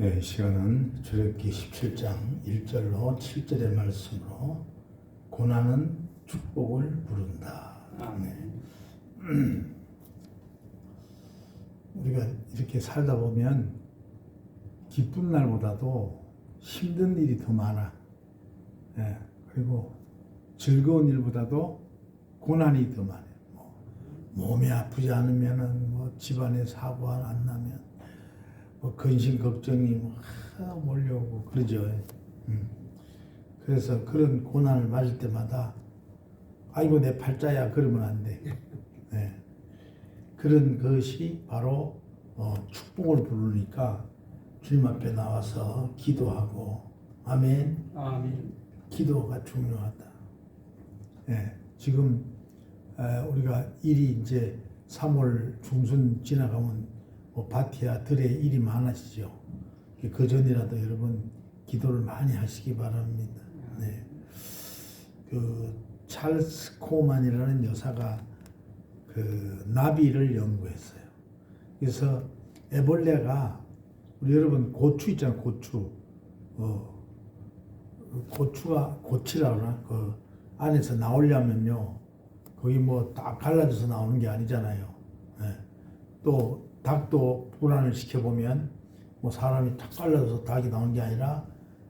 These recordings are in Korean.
네, 시간은 출애굽기 17장 1절로 7절의 말씀으로 고난은 축복을 부른다. 네. 우리가 이렇게 살다 보면 기쁜 날보다도 힘든 일이 더 많아. 예, 그리고 즐거운 일보다도 고난이 더 많아요. 뭐, 몸이 아프지 않으면은 뭐 집안에 사고가 안 나면 뭐 근심 걱정이 막 몰려오고 그러죠. 음. 그래서 그런 고난을 맞을 때마다 아이고 내 팔자야 그러면 안 돼. 네. 그런 것이 바로 어, 축복을 부르니까 주님 앞에 나와서 기도하고 아멘. 아멘. 기도가 중요하다. 예, 지금 에, 우리가 일이 이제 3월 중순 지나가면 뭐 바티아 들에 일이 많아지죠. 그 전이라도 여러분 기도를 많이 하시기 바랍니다. 네. 그 찰스 코만이라는 여사가 그 나비를 연구했어요. 그래서 애벌레가 우리 여러분 고추 있잖아요. 고추. 어, 그 고추가 고치라 그러나 그 안에서 나오려면요 거기 뭐 딱 갈라져서 나오는 게 아니잖아요. 예. 또 닭도 분할을 시켜 보면 뭐 사람이 탁 갈라져서 닭이 나오는 게 아니라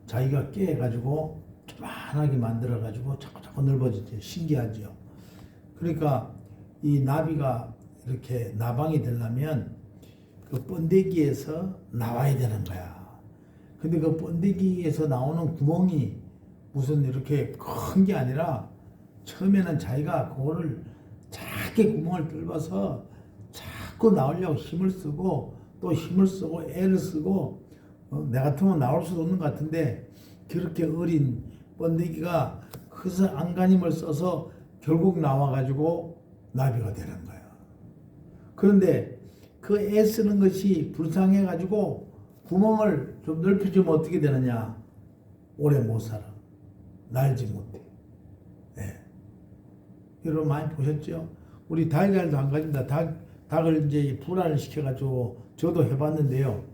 자기가 깨가지고 조만하게 만들어 가지고 자꾸 자꾸 넓어지죠. 신기하죠. 그러니까 이 나비가 이렇게 나방이 되려면 그 번데기에서 나와야 되는 거야. 근데 그 번데기에서 나오는 구멍이 무슨 이렇게 큰 게 아니라 처음에는 자기가 그거를 작게 구멍을 뚫어서 자꾸 나오려고 힘을 쓰고 또 힘을 쓰고 애를 쓰고 어, 내 같으면 나올 수도 없는 것 같은데 그렇게 어린 번데기가 그래서 안간힘을 써서 결국 나와가지고 나비가 되는 거야. 그런데 그 애 쓰는 것이 불쌍해가지고 구멍을 좀 넓혀주면 어떻게 되느냐? 오래 못 살아. 날지 못해. 예. 여러분 많이 보셨죠? 우리 달걀도 한 가지입니다. 닭, 닭을 이제 분할을 시켜가지고 저도 해봤는데요.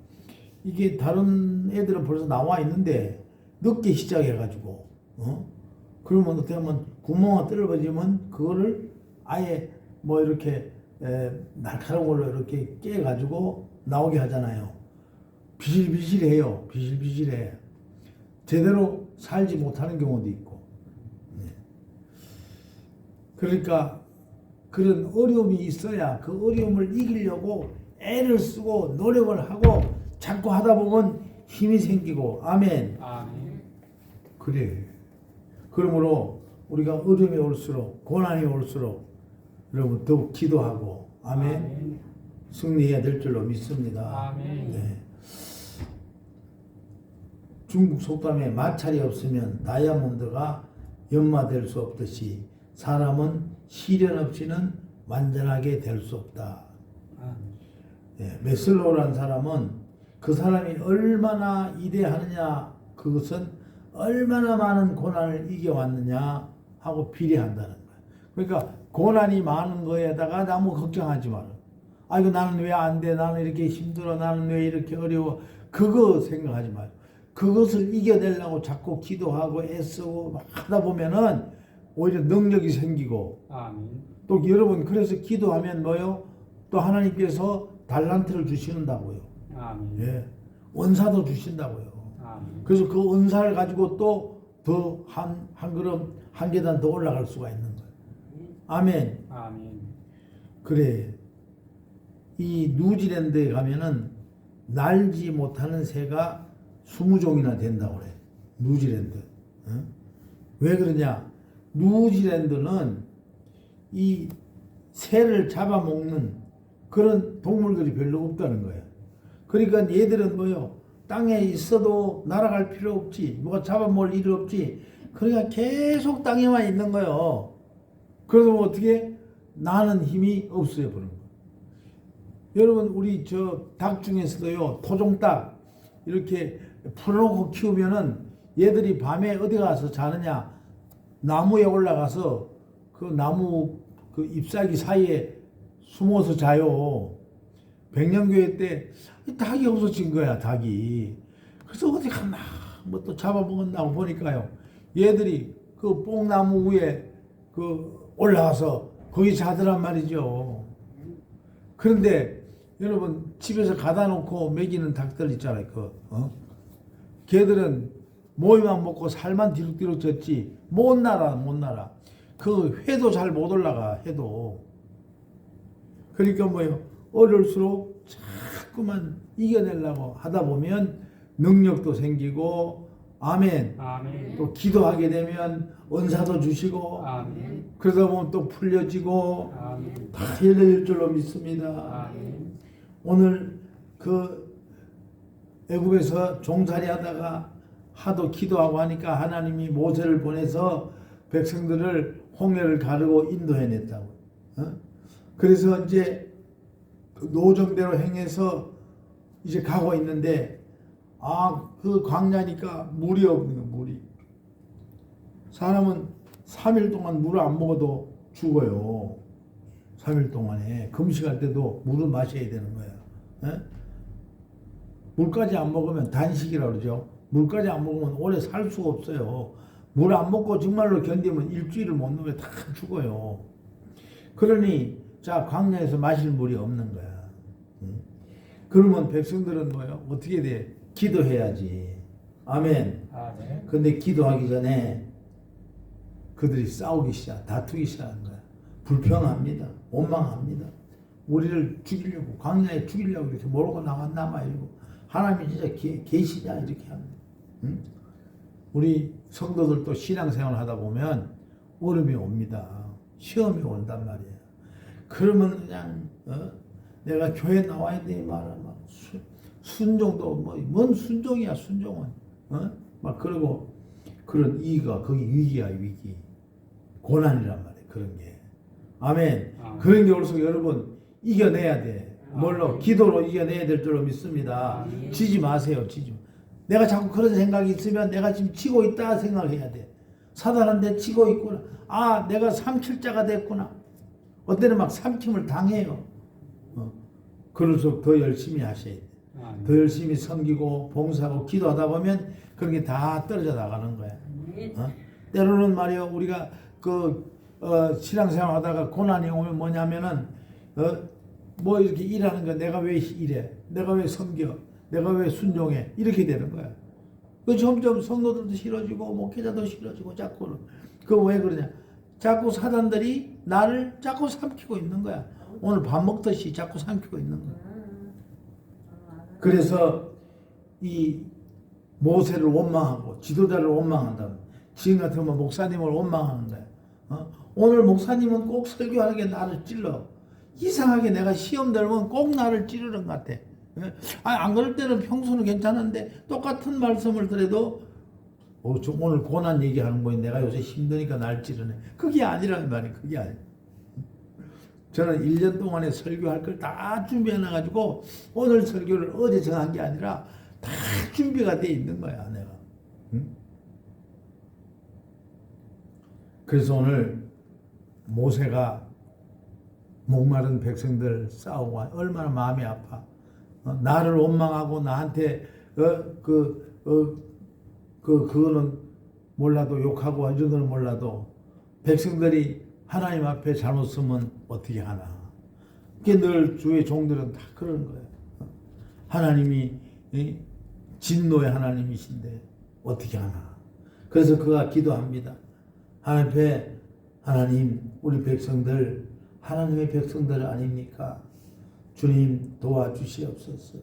이게 다른 애들은 벌써 나와 있는데 늦게 시작해가지고, 어? 그러면 어떻게 하면 구멍을 뚫어버리면 그거를 아예 뭐 이렇게 에, 날카로운 걸로 이렇게 깨가지고 나오게 하잖아요. 비실비실해요. 비실비실해. 제대로 살지 못하는 경우도 있고. 네. 그러니까 그런 어려움이 있어야 그 어려움을 이기려고 애를 쓰고 노력을 하고 자꾸 하다 보면 힘이 생기고 아멘. 아멘. 그래. 그러므로 우리가 어려움이 올수록 고난이 올수록 여러분 더욱 기도하고 아멘. 승리해야 될 줄로 믿습니다. 아멘. 네. 중국 속담에 마찰이 없으면 다이아몬드가 연마될 수 없듯이 사람은 시련 없이는 완전하게 될 수 없다. 아멘. 예, 메슬로우라는 사람은 그 사람이 얼마나 이대하느냐 그것은 얼마나 많은 고난을 이겨왔느냐 하고 비례한다는 거예요. 그러니까 고난이 많은 거에다가 너무 걱정하지 마라. 아이고 나는 왜 안 돼? 나는 이렇게 힘들어. 나는 왜 이렇게 어려워? 그거 생각하지 마요. 그것을 이겨내려고 자꾸 기도하고 애쓰고 막 하다 보면은 오히려 능력이 생기고 아멘. 또 여러분 그래서 기도하면 뭐요? 또 하나님께서 달란트를 주시는다고요. 아멘. 예. 원사도 주신다고요. 아멘. 그래서 그 은사를 가지고 또 더 한 한 걸음 한 계단 더 올라갈 수가 있는 거예요. 아멘. 아멘. 그래. 이 뉴질랜드에 가면은 날지 못하는 새가 20종이나 된다고 그래. 뉴질랜드. 응? 왜 그러냐? 뉴질랜드는 이 새를 잡아먹는 그런 동물들이 별로 없다는 거야. 그러니까 얘들은 뭐요? 땅에 있어도 날아갈 필요 없지. 누가 잡아먹을 일 없지. 그러니까 계속 땅에만 있는 거예요. 그래서 뭐 어떻게 나는 힘이 없어요 거. 여러분 우리 저 닭 중에서도요 토종닭 이렇게 풀어놓고 키우면은 얘들이 밤에 어디 가서 자느냐 나무에 올라가서 그 나무 그 잎사귀 사이에 숨어서 자요. 백년교회 때 닭이 없어진 거야 닭이. 그래서 어디 갔나 뭐 또 잡아먹었나 보니까요 얘들이 그 뽕나무 위에 그 올라와서 거기 자더란 말이죠 그런데 여러분 집에서 가다 놓고 먹이는 닭들 있잖아요 그 어? 걔들은 모이만 먹고 살만 뒤룩뒤룩 졌지 못 날아 못 날아 그 회도 잘 못 올라가 해도 그러니까 뭐요 어릴수록 자꾸만 이겨내려고 하다 보면 능력도 생기고 아멘 아멘. 또 기도하게 되면 은사도 주시고 아멘. 그러다 보면 또 풀려지고 아멘. 다 열릴 줄로 믿습니다. 아멘. 오늘 그 애굽에서 종살이 하다가 하도 기도하고 하니까 하나님이 모세를 보내서 백성들을 홍해를 가르고 인도해냈다고. 어? 그래서 이제 그 노정대로 행해서 이제 가고 있는데 아 그 광야니까 물이 없는 거 물이. 사람은 3일 동안 물을 안 먹어도 죽어요. 3일 동안에 금식할 때도 물을 마셔야 되는 거야. 예? 물까지 안 먹으면 단식이라고 그러죠. 물까지 안 먹으면 오래 살 수가 없어요. 물 안 먹고 정말로 견디면 일주일을 못 넘으면 다 죽어요. 그러니 자 광야에서 마실 물이 없는 거야. 응? 그러면 백성들은 뭐요? 어떻게 돼? 기도해야지. 아멘. 아멘. 근데 기도하기 전에 그들이 싸우기 시작, 다투기 시작한 거야. 불평합니다. 원망합니다. 우리를 죽이려고, 광야에 죽이려고 이렇게 몰고 나갔나 말이고, 하나님이 진짜 계, 계시냐, 이렇게 합니다. 응? 우리 성도들도 신앙생활 하다 보면 어려움이 옵니다. 시험이 온단 말이에요. 그러면 그냥, 어? 내가 교회 나와야 돼, 말아. 막 수, 순종도, 뭐, 뭔 순종이야, 순종은. 어? 막 그러고, 그런 이가, 거기 위기야, 위기. 고난이란 말이에요, 그런 게. 아멘. 아멘. 그런 게 올수록 여러분, 이겨내야 돼. 뭘로? 기도로 이겨내야 될 줄로 믿습니다. 아멘. 지지 마세요, 지지. 마. 내가 자꾸 그런 생각이 있으면 내가 지금 치고 있다 생각해야 돼. 사단한테 치고 있구나. 아, 내가 삼킬자가 됐구나. 어때는 막 삼킴을 당해요. 어. 그럴수록 더 열심히 하셔야 돼. 아멘. 더 열심히 섬기고 봉사하고 기도하다 보면 그런 게 다 떨어져 나가는 거야. 어? 때로는 말이요 우리가 그 어, 신앙생활 하다가 고난이 오면 뭐냐면은 어, 뭐 이렇게 일하는 거 내가 왜 일해? 내가 왜 섬겨? 내가 왜 순종해? 이렇게 되는 거야. 그 점점 성도들도 싫어지고 목회자도 싫어지고 자꾸는 그왜 그러냐? 자꾸 사단들이 나를 자꾸 삼키고 있는 거야. 오늘 밥 먹듯이 자꾸 삼키고 있는 거야. 그래서 이 모세를 원망하고 지도자를 원망한다. 지금 같으면 목사님을 원망하는 거야. 어? 오늘 목사님은 꼭 설교하게 나를 찔러. 이상하게 내가 시험 들면 꼭 나를 찌르는 것 같아. 예? 아니, 안 그럴 때는 평소는 괜찮은데 똑같은 말씀을 들어도 어, 저 오늘 고난 얘기하는 거니 내가 요새 힘드니까 날 찌르네. 그게 아니라는 말이야. 그게 아니야. 저는 1년 동안에 설교할 걸 다 준비해 놔가지고 오늘 설교를 어제 정한 게 아니라 다 준비가 돼 있는 거야 내가. 응? 그래서 오늘 모세가 목마른 백성들 싸우고 얼마나 마음이 아파. 어, 나를 원망하고 나한테 어그어그 그, 그거는 몰라도 욕하고 거는 몰라도 백성들이 하나님 앞에 잘못 쓰면 어떻게 하나. 그게 늘 주의 종들은 다 그런 거예요. 하나님이 이, 진노의 하나님이신데 어떻게 하나. 그래서 그가 기도합니다. 하나님 앞에 하나님 우리 백성들 하나님의 백성들 아닙니까? 주님 도와주시옵소서.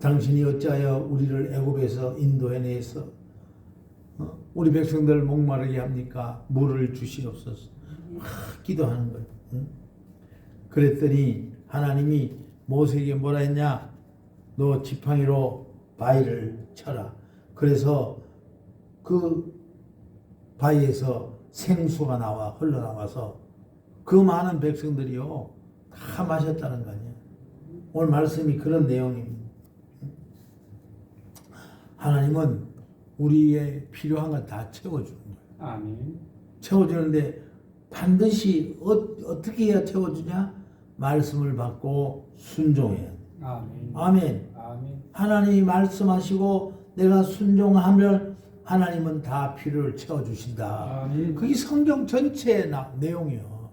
당신이 어찌하여 우리를 애굽에서 인도해내서 어? 우리 백성들 목마르게 합니까? 물을 주시옵소서. 막 기도하는 거예요. 응? 그랬더니 하나님이 모세에게 뭐라 했냐? 너 지팡이로 바위를 쳐라. 그래서 그 바위에서 생수가 나와 흘러나와서 그 많은 백성들이요 다 마셨다는 거 아니야. 오늘 말씀이 그런 내용입니다. 하나님은 우리의 필요한 거 다 채워주는 거예요. 아멘. 채워주는데 반드시 어, 어떻게 해야 채워주냐? 말씀을 받고 순종해야 돼. 아멘. 아멘. 아멘. 하나님이 말씀하시고 내가 순종하면 하나님은 다 필요를 채워주신다. 아멘. 그게 성경 전체의 나- 내용이요.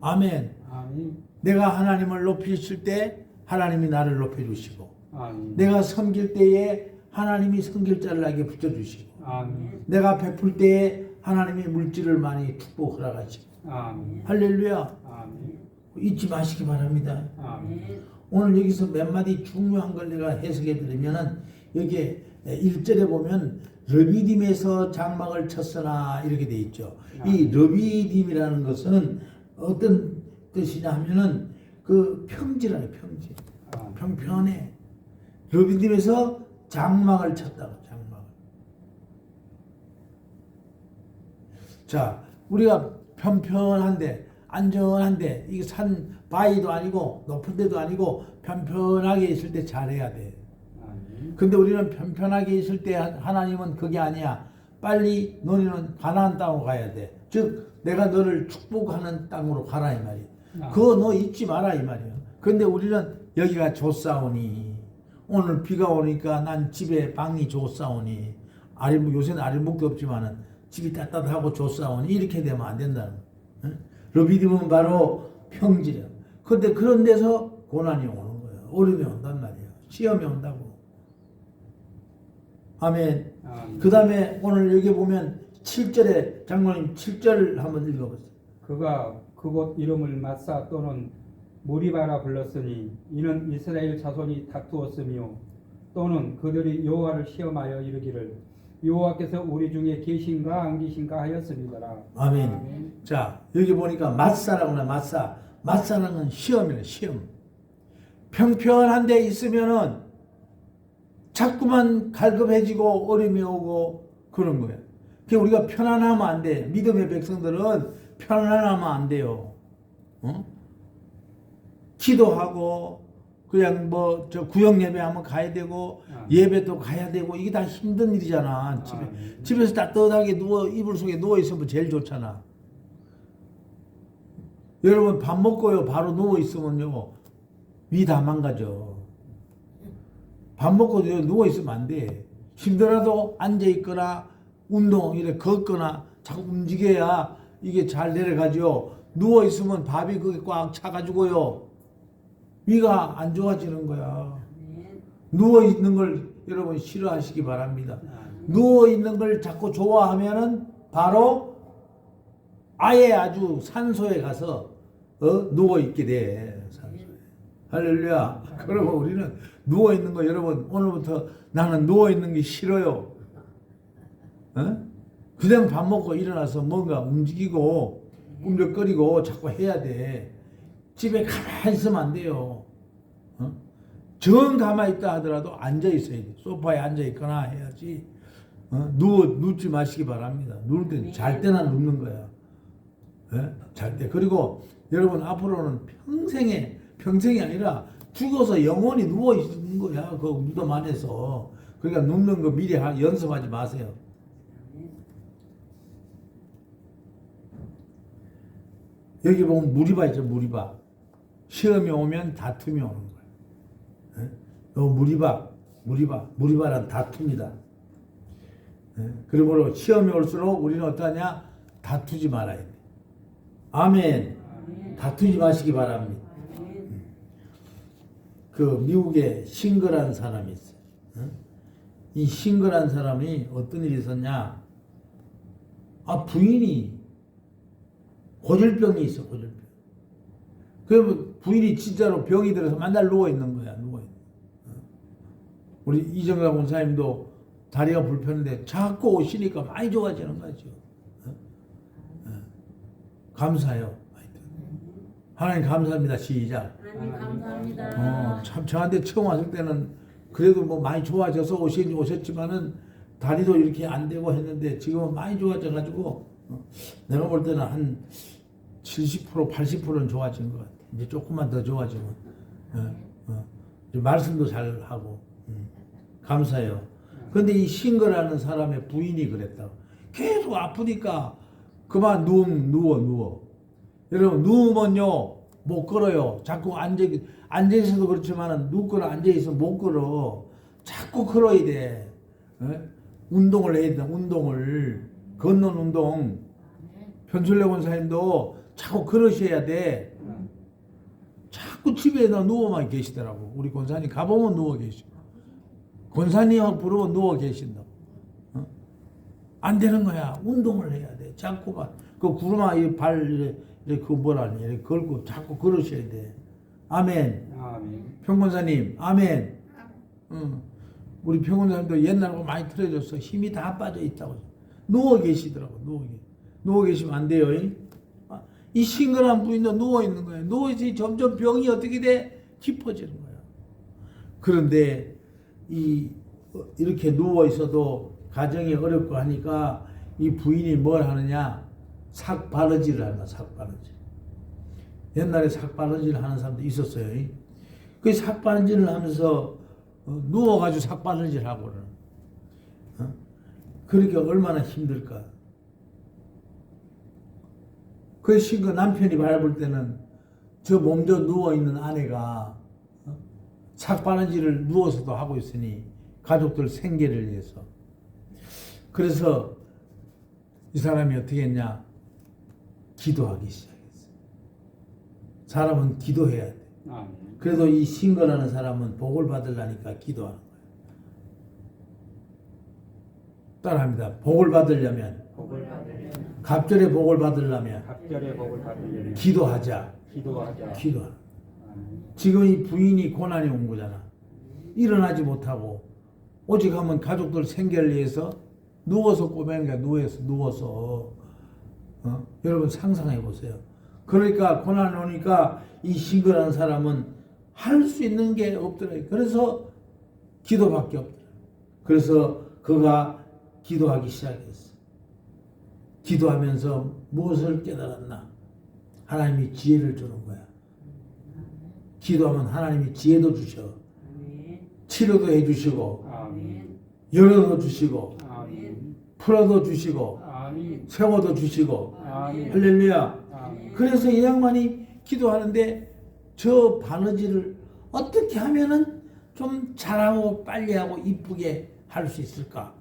아멘. 아멘. 내가 하나님을 높이실 때 하나님이 나를 높여주시고 아멘. 내가 섬길 때에 하나님이 섬길 자를 나에게 붙여주시고 아멘. 내가 베풀 때에 하나님이 물질을 많이 축복 허락하시고 아멘. 할렐루야 아멘. 잊지 마시기 바랍니다. 아멘. 오늘 여기서 몇 마디 중요한 걸 내가 해석해 드리면은 여기에 1절에 보면 르비딤에서 장막을 쳤으나 이렇게 돼 있죠. 이 르비딤이라는 것은 어떤 뜻이냐 하면은 그 평지라요, 평지. 아멘. 평평해. 르비딤에서 장막을 쳤다고, 장막을. 자, 우리가 편편한데, 안전한데, 이게 산, 바위도 아니고, 높은 데도 아니고, 편편하게 있을 때 잘해야 돼. 아멘. 근데 우리는 편편하게 있을 때 하- 하나님은 그게 아니야. 빨리 너희는 가나안 땅으로 가야 돼. 즉 내가 너를 축복하는 땅으로 가라 이 말이야. 아. 그거 너 잊지 마라 이 말이야. 근데 우리는 여기가 좋사오니 오늘 비가 오니까 난 집에 방이 좋사오니 아리목 요새는 아리목도 없지만은 집이 따뜻하고 좋사오니 이렇게 되면 안 된다는. 응? 르비딤은 바로 평지려. 근데 그런 데서 고난이 오는 거예요. 어려움이 온단 말이야. 시험이 온다고. 아멘. 아멘. 그 다음에 오늘 여기 보면 7절에 장로님 7절 한번 읽어보세요. 그가 그곳 이름을 마사 또는 모리바라 불렀으니 이는 이스라엘 자손이 다투었으며 또는 그들이 여호와를 시험하여 이르기를 여호와께서 우리 중에 계신가 안 계신가 하였습니다라. 아멘. 자 여기 보니까 마사라고 나 마사. 마사라는 건 시험이네 시험. 평평한 데 있으면은 자꾸만 갈급해지고 어려움이 오고 그런 거야. 그 우리가 편안하면 안 돼. 믿음의 백성들은 편안하면 안 돼요. 어? 기도하고 그냥 뭐 저 구역 예배하면 가야 되고 아. 예배도 가야 되고 이게 다 힘든 일이잖아. 집에 아, 네. 집에서 따뜻하게 누워 이불 속에 누워 있으면 제일 좋잖아. 여러분 밥 먹고요 바로 누워 있으면요 위 다 망가져. 밥 먹고 누워 있으면 안 돼. 힘들어도 앉아 있거나 운동 이래 걷거나 자꾸 움직여야 이게 잘 내려가죠. 누워 있으면 밥이 그게 꽉 차가지고요 위가 안 좋아지는 거야. 누워 있는 걸 여러분 싫어하시기 바랍니다. 누워 있는 걸 자꾸 좋아하면은 바로 아예 아주 산소에 가서 어? 누워 있게 돼. 할렐루야. 그러면 우리는 누워 있는 거 여러분 오늘부터 나는 누워 있는 게 싫어요. 어? 그냥 밥 먹고 일어나서 뭔가 움직이고 꿈적거리고 자꾸 해야 돼. 집에 가만히 있으면 안 돼요. 어? 정 가만히 있다 하더라도 앉아 있어야 돼. 소파에 앉아 있거나 해야지. 어? 누워 눕지 마시기 바랍니다. 누울 때잘 때나 눕는 거야. 예? 잘 때. 그리고 여러분 앞으로는 평생에 평생이 아니라 죽어서 영원히 누워 있는 거야. 그 무덤 안에서. 그러니까 눕는 거 미리 하- 연습하지 마세요. 여기 보면 무리바 있죠, 무리바. 시험이 오면 다툼이 오는 거예요. 예? 요 무리바, 무리바, 무리바란 다툼이다. 예? 그러므로 시험이 올수록 우리는 어떠하냐? 다투지 말아야 돼. 아멘. 다투지 마시기 바랍니다. 그 미국에 싱글한 사람이 있어요. 어? 이 싱글한 사람이 어떤 일이 있었냐? 아 부인이 고질병이 있어 고질병. 그러면 부인이 진짜로 병이 들어서 맨날 누워 있는 거야 누워 있는. 어? 우리 이정가 권사님도 다리가 불편한데 자꾸 오시니까 많이 좋아지는 거죠. 어? 어. 감사해요. 하나님 감사합니다. 시작. 하나님 감사합니다. 어, 참 저한테 처음 왔을 때는 그래도 뭐 많이 좋아져서 오신 오셨지만은 다리도 이렇게 안 되고 했는데 지금은 많이 좋아져 가지고 어, 내가 볼 때는 한 70% 80%는 좋아진 것 같아. 이제 조금만 더 좋아지면 어, 어. 말씀도 잘 하고 음, 감사해요. 근데 이 싱글하는 사람의 부인이 그랬다. 계속 아프니까 그만 누워 누워 누워. 여러분 누우면요 못 걸어요. 자꾸 앉아 앉아 있어도 그렇지만은 눕거나 앉아 있으면 못 걸어. 자꾸 걸어야 돼. 예? 운동을 해야 된다. 운동을 걷는 운동. 변술래 권사님도 자꾸 걸으셔야 돼. 자꾸 집에다 누워만 계시더라고. 우리 권사님 가보면 누워 계시고. 권사님하고 부르면 누워 계신다고. 어? 안 되는 거야. 운동을 해야 돼. 자꾸만. 그 구르마 이발 이래, 이래 그 뭐라니 이래 걸고 자꾸 걸으셔야 돼. 아멘. 아멘. 평권사님, 아멘. 응. 우리 평권사님도 옛날하고 많이 틀어졌어. 힘이 다 빠져 있다고. 누워 계시더라고. 누워 계. 누워 계시면 안 돼요. 이, 아, 이 싱글한 부인도 누워 있는 거예요. 누워 있으니 점점 병이 어떻게 돼? 깊어지는 거야. 그런데 이 어, 이렇게 누워 있어도 가정이 어렵고 하니까 이 부인이 뭘 하느냐? 삭 바느질을 한다. 삭 바느질. 옛날에 삭 바느질 하는 사람도 있었어요. 그 삭 바느질을 하면서 어, 누워가지고 삭 바느질 하고는 어? 그러니까 얼마나 힘들까. 그 신그 남편이 바라볼 때는 저 몸져 누워 있는 아내가 어? 삭바느질을 누워서도 하고 있으니 가족들 생계를 위해서 그래서 이 사람이 어떻게 했냐 기도하기 시작했어. 사람은 기도해야 돼. 아멘. 그래도 이 신거라는 사람은 복을 받으려니까 기도하는 거예요. 따라합니다. 복을 받으려면 복을 받으려면 갑절에 복을 받으려면 갑절의 복을 받으려면 기도하자. 기도하자. 아멘. 지금 이 부인이 고난이 온 거잖아. 일어나지 못하고 오직 하면 가족들 생계를 위해서 누워서 거야. 누워서 누워서 어? 여러분 상상해 보세요. 그러니까 고난 오니까 이 신거라는 사람은 할 수 있는 게 없더래요. 그래서 기도밖에 없더래요. 그래서 그가 기도하기 시작했어. 기도하면서 무엇을 깨달았나? 하나님이 지혜를 주는 거야. 기도하면 하나님이 지혜도 주셔. 치료도 해주시고. 열어도 주시고. 풀어도 주시고. 세워도 주시고. 할렐루야. 그래서 이 양반이 기도하는데 저 바느질을 어떻게 하면은 좀 잘하고 빨리 하고 이쁘게 할 수 있을까?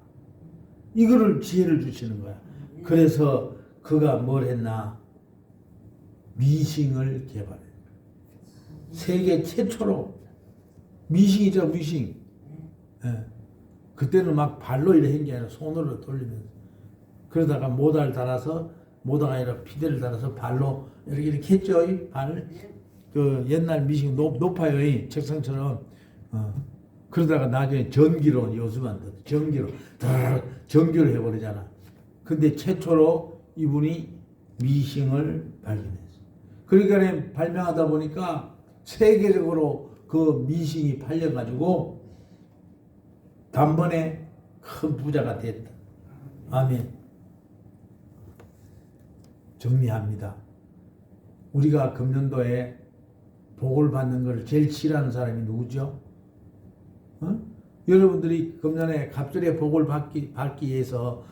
이거를 지혜를 주시는 거야. 그래서 그가 뭘 했나? 미싱을 개발해. 세계 최초로 미싱이죠, 미싱. 예. 그때는 막 발로 이렇게 한게 아니라 손으로 돌리면서. 그러다가 모달 달아서 모다가 아니라 피대를 달아서 발로 이렇게 이렇게 했죠, 이 발. 그 옛날 미싱 높, 높아요, 이 책상처럼. 어. 그러다가 나중에 전기로 요즘은 더 전기로 다 전기로 해버리잖아. 근데 최초로 이분이 미싱을 발견했어. 그러니까 발명하다 보니까 세계적으로 그 미싱이 팔려가지고 단번에 큰 부자가 됐다. 아멘. 정리합니다. 우리가 금년도에 복을 받는 걸 제일 싫어하는 사람이 누구죠? 어? 여러분들이 금년에 갑절의 복을 받기, 받기 위해서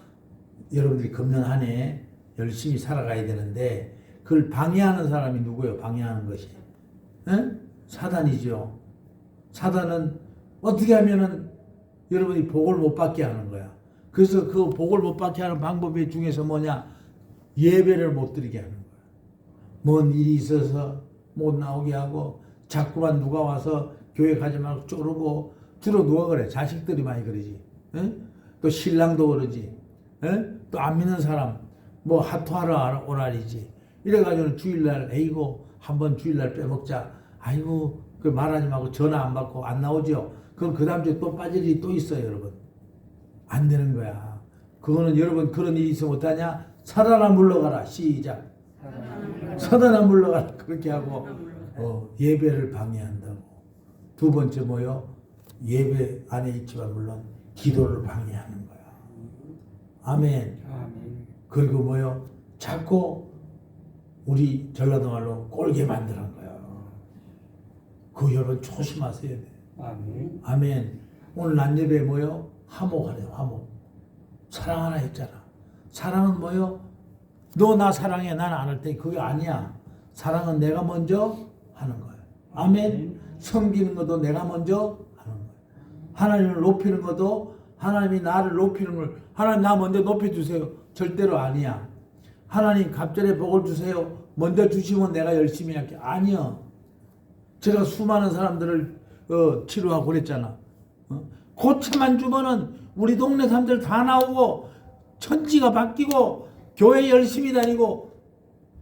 여러분들이 금년 한 해 열심히 살아가야 되는데 그걸 방해하는 사람이 누구예요? 방해하는 것이. 에? 사단이죠. 사단은 어떻게 하면은 여러분이 복을 못 받게 하는 거야. 그래서 그 복을 못 받게 하는 방법이 중에서 뭐냐? 예배를 못 드리게 하는 거야. 뭔 일이 있어서 못 나오게 하고 자꾸만 누가 와서 교회 가지 말고 쪼르고 주로 누가 그래? 자식들이 많이 그러지. 에? 또 신랑도 그러지. 또 안 믿는 사람 뭐 하토하러 오라리지. 이래가지고 주일날 에이고 한번 주일날 빼먹자. 아이고 그 말하지 말고 전화 안 받고 안 나오죠. 그럼 그 다음 주에 또 빠질 일이 또 있어요, 여러분. 안 되는 거야. 그거는 여러분 그런 일이 있으면 어떠냐? 사단아 물러가라. 시작. 사단아 물러가라. 그렇게 하고 어, 예배를 방해한다고. 두 번째 뭐요? 예배 안에 있지만 물론 기도를 방해하는 거야. 아멘. 아멘. 그리고 뭐요? 자꾸 우리 전라도 말로 꼴게 만드는 거야. 그 여러분 조심하셔야 돼. 아멘. 아멘. 오늘 난 예배 뭐요? 화목하래요, 화목. 사랑 하나 했잖아. 사랑은 뭐요? 너 나 사랑해, 난 안 할 때. 그게 아니야. 사랑은 내가 먼저 하는 거야. 아멘. 섬기는 것도 내가 먼저 하는 거야. 하나님을 높이는 것도 하나님이 나를 높이는 걸 하나님 나 먼저 높여 주세요. 절대로 아니야. 하나님 갑절에 복을 주세요. 먼저 주시면 내가 열심히 할게. 아니요. 제가 수많은 사람들을 어, 치료하고 그랬잖아. 어? 고차만 주면은 우리 동네 사람들 다 나오고 천지가 바뀌고 교회 열심히 다니고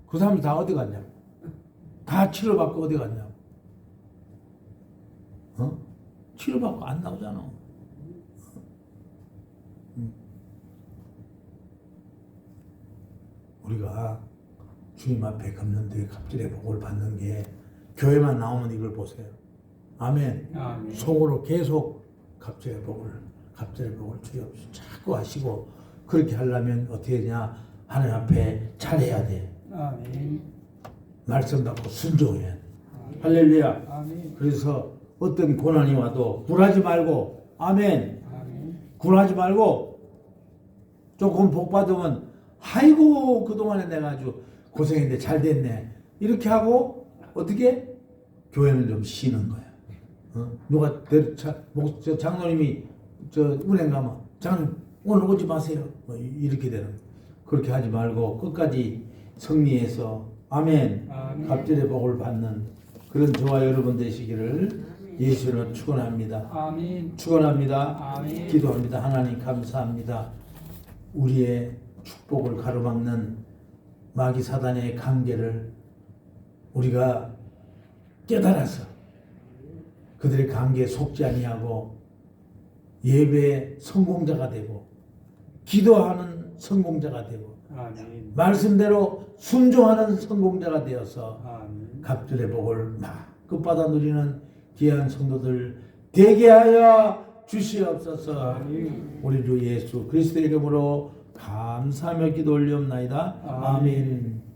그 사람들 다 어디 갔냐고. 다 치료받고 어디 갔냐고. 어? 치료받고 안 나오잖아. 음. 우리가 주님 앞에 갚는데 갑질의 복을 받는 게 교회만 나오면 이걸 보세요. 아멘. 아멘. 속으로 계속 갑질의 복을 갑질의 복을 주옵소서 자꾸 하시고 그렇게 하려면 어떻게 되냐 하나님 앞에 잘해야 돼. 아멘. 말씀 받고 순종해야 돼. 할렐루야. 아멘. 그래서 어떤 고난이 와도 굴하지 말고 아멘. 아멘. 굴하지 말고 조금 복 받으면 아이고 그동안에 내가 아주 고생했는데 잘 됐네 이렇게 하고 어떻게 교회는 좀 쉬는 거야 어? 누가 내- 자, 목, 저 장로님이 저 은행 가면 장로님 오늘 오지 마세요 뭐 이- 이렇게 되는. 그렇게 하지 말고 끝까지 승리해서 아멘 아멘. 갑절의 복을 받는 그런 저와 여러분 되시기를 예수로 축원합니다. 아멘. 축원합니다. 아멘. 기도합니다. 하나님 감사합니다. 우리의 축복을 가로막는 마귀 사단의 관계를 우리가 깨달아서 그들의 관계에 속지 아니하고 예배의 성공자가 되고 기도하는 성공자가 되고 아멘. 말씀대로 순종하는 성공자가 되어서 아멘. 갑절의 복을 막 끝받아 누리는 귀한 성도들 되게 하여 주시옵소서. 아멘. 우리 주 예수 그리스도의 이름으로 감사하며 기도 올리옵나이다. 아멘. 아멘.